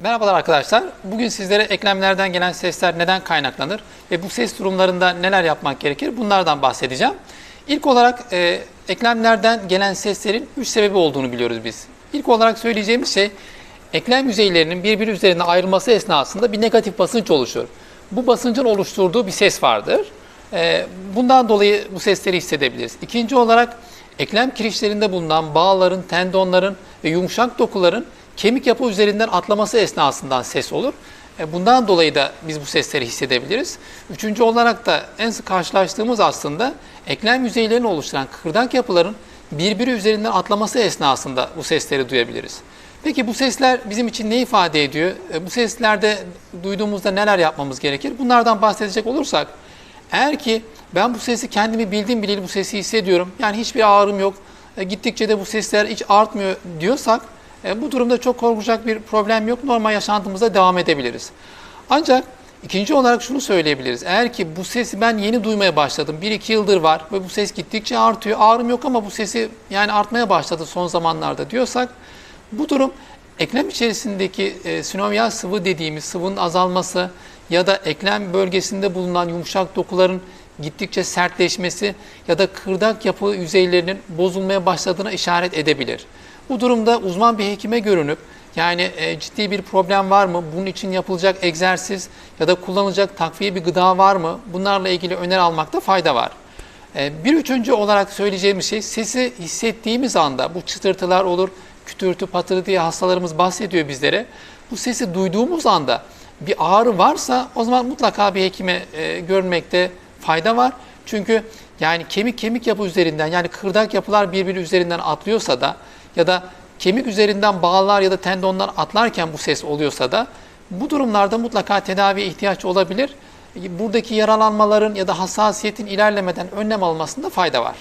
Merhabalar arkadaşlar. Bugün sizlere eklemlerden gelen sesler neden kaynaklanır ve bu ses durumlarında neler yapmak gerekir bunlardan bahsedeceğim. İlk olarak e, eklemlerden gelen seslerin 3 sebebi olduğunu biliyoruz biz. İlk olarak söyleyeceğimiz şey eklem yüzeylerinin birbiri üzerine ayrılması esnasında bir negatif basınç oluşur. Bu basıncın oluşturduğu bir ses vardır. E, bundan dolayı bu sesleri hissedebiliriz. İkinci olarak eklem kirişlerinde bulunan bağların, tendonların ve yumuşak dokuların kemik yapı üzerinden atlaması esnasından ses olur. E, Bundan dolayı da biz bu sesleri hissedebiliriz. Üçüncü olarak da en sık karşılaştığımız aslında eklem yüzeylerini oluşturan kıkırdak yapıların birbiri üzerinden atlaması esnasında bu sesleri duyabiliriz. Peki bu sesler bizim için ne ifade ediyor? E, Bu seslerde duyduğumuzda neler yapmamız gerekir? Bunlardan bahsedecek olursak, eğer ki ben bu sesi kendimi bildim bileli bu sesi hissediyorum, yani hiçbir ağrım yok, e, gittikçe de bu sesler hiç artmıyor diyorsak, e, bu durumda çok korkacak bir problem yok. Normal yaşantımıza devam edebiliriz. Ancak ikinci olarak şunu söyleyebiliriz. Eğer ki bu sesi ben yeni duymaya başladım. 1-2 yıldır var ve bu ses gittikçe artıyor. Ağrım yok ama bu sesi yani artmaya başladı son zamanlarda diyorsak bu durum eklem içerisindeki e, sinovyal sıvı dediğimiz sıvının azalması ya da eklem bölgesinde bulunan yumuşak dokuların gittikçe sertleşmesi ya da kırdak yapı yüzeylerinin bozulmaya başladığına işaret edebilir. Bu durumda uzman bir hekime görünüp yani e, ciddi bir problem var mı? Bunun için yapılacak egzersiz ya da kullanılacak takviye bir gıda var mı? Bunlarla ilgili öneri almakta fayda var. E, bir üçüncü olarak söyleyeceğimiz şey sesi hissettiğimiz anda bu çıtırtılar olur, kütürtü, patırtı diye hastalarımız bahsediyor bizlere. Bu sesi duyduğumuz anda bir ağrı varsa o zaman mutlaka bir hekime e, görmekte fayda var. Çünkü yani kemik kemik yapı üzerinden yani kırdak yapılar birbiri üzerinden atlıyorsa da ya da kemik üzerinden bağlar ya da tendonlar atlarken bu ses oluyorsa da bu durumlarda mutlaka tedaviye ihtiyaç olabilir. Buradaki yaralanmaların ya da hassasiyetin ilerlemeden önlem almasında fayda var.